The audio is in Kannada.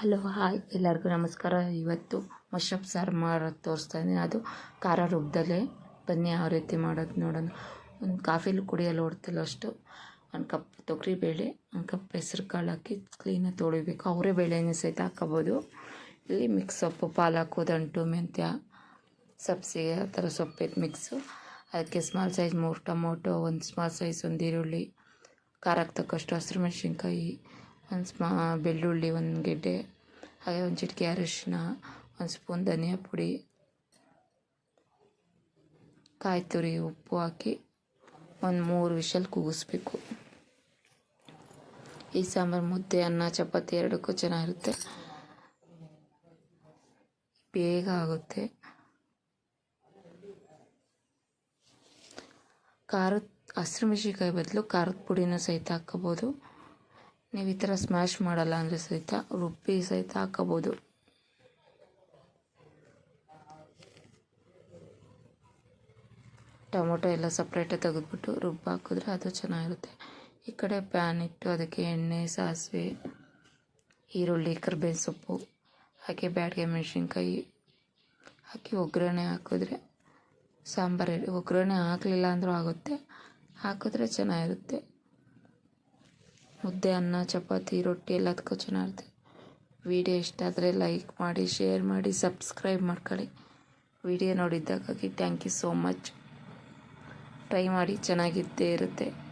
Hello, hi. ಎಲ್ಲರಿಗೂ ನಮಸ್ಕಾರ. ಇವತ್ತು ಮಶ್ರೂಮ್ ಸಾರು ಮಾಡೋದು ತೋರಿಸ್ತಾ ಇದ್ದೀನಿ. ಅದು ಖಾರ ರುಬ್ಬದಲ್ಲೇ ಬನ್ನಿ, ಯಾವ ರೀತಿ ಮಾಡೋದು ನೋಡೋಣ. ಒಂದು ಕಾಫಿಲಿ ಕುಡಿಯಲು ಹೊಡ್ತಿಲ್ಲ ಅಷ್ಟು. ಒಂದು ಕಪ್ ತೊಗರಿಬೇಳೆ ಒಂದು ಕಪ್ ಹೆಸ್ರು ಕಾಳು ಹಾಕಿ ಕ್ಲೀನಾಗಿ ತೊಳಿಬೇಕು. ಅವರೇ ಬೇಳೆನೂ ಸಹಿತ ಹಾಕೋಬೋದು. ಇಲ್ಲಿ ಮಿಕ್ಸ್ ಸೊಪ್ಪು ಪಾಲಕು ದಂಟು, ಮೆಂತ್ಯ, ಸಬ್ಸಿಗೆ, ಆ ಥರ ಸೊಪ್ಪಿತ್ತು ಮಿಕ್ಸು ಅದಕ್ಕೆ ಸ್ಮಾಲ್ ಸೈಜ್ ಮೂರು ಟೊಮೊಟೊ, ಒಂದು ಸ್ಮಾಲ್ ಸೈಜ್ ಒಂದು ಈರುಳ್ಳಿ, ಖಾರಕ್ಕೆ ತಕ್ಕಷ್ಟು ಹಸಿರು ಮೆಣಸಿನ್ಕಾಯಿ ಒಂದು ಸ್ಮಾ ಬೆಳ್ಳುಳ್ಳಿ ಒಂದು ಗೆಡ್ಡೆ, ಹಾಗೆ ಒಂದು ಚಿಟಿಕೆ ಅರಿಶಿನ ಒಂದು ಸ್ಪೂನ್ ಧನಿಯಾ ಪುಡಿ, ಕಾಯಿ ತುರಿ ಉಪ್ಪು ಹಾಕಿ ಒಂದು ಮೂರು ವಿಷಲ್ ಕೂಗಿಸ್ಬೇಕು. ಈ ಸಾಂಬಾರು ಮುದ್ದೆ, ಅನ್ನ, ಚಪಾತಿ ಎರಡಕ್ಕೂ ಚೆನ್ನಾಗಿರುತ್ತೆ. ಬೇಗ ಆಗುತ್ತೆ. ಖಾರದ, ಹಸಿರು ಮೆಣಸಿನ್ಕಾಯಿ ಬದಲು ಖಾರದ ಪುಡಿನೂ ಸಹಿತ ಹಾಕ್ಕೋಬೋದು ನೀವು ಈ ಥರ ಸ್ಮ್ಯಾಶ್ ಮಾಡಲ್ಲ ಅಂದರೆ ಸಹಿತ ರುಬ್ಬಿ ಸಹಿತ ಹಾಕೋಬೋದು ಟೊಮೊಟೊ ಎಲ್ಲ ಸಪ್ರೇಟಾಗಿ ತೆಗೆದ್ಬಿಟ್ಟು ರುಬ್ಬಿ ಹಾಕಿದ್ರೆ ಅದು ಚೆನ್ನಾಗಿರುತ್ತೆ. ಈ ಕಡೆ ಪ್ಯಾನ್ ಇಟ್ಟು ಅದಕ್ಕೆ ಎಣ್ಣೆ, ಸಾಸಿವೆ, ಈರುಳ್ಳಿ, ಕರ್ಬೇವಿನ ಸೊಪ್ಪು, ಹಾಗೆ ಬ್ಯಾಡಿಗೆ ಮೆಣಸಿನ್ಕಾಯಿ ಹಾಕಿ ಒಗ್ಗರಣೆ ಹಾಕಿದ್ರೆ ಸಾಂಬಾರು, ಒಗ್ಗರಣೆ ಹಾಕಲಿಲ್ಲ ಅಂದರೂ ಆಗುತ್ತೆ. ಹಾಕಿದ್ರೆ ಚೆನ್ನಾಗಿರುತ್ತೆ. ಮುದ್ದೆ, ಅನ್ನ, ಚಪಾತಿ, ರೊಟ್ಟಿ ಎಲ್ಲದಕ್ಕೂ ಚೆನ್ನಾಗಿರುತ್ತೆ ವಿಡಿಯೋ ಇಷ್ಟ ಆದರೆ ಲೈಕ್ ಮಾಡಿ, ಶೇರ್ ಮಾಡಿ, ಸಬ್ಸ್ಕ್ರೈಬ್ ಮಾಡ್ಕೊಳ್ಳಿ. Video ನೋಡಿದ್ದಕ್ಕಾಗಿ thank you so much try ಮಾಡಿ ಚೆನ್ನಾಗಿದ್ದೇ ಇರುತ್ತೆ.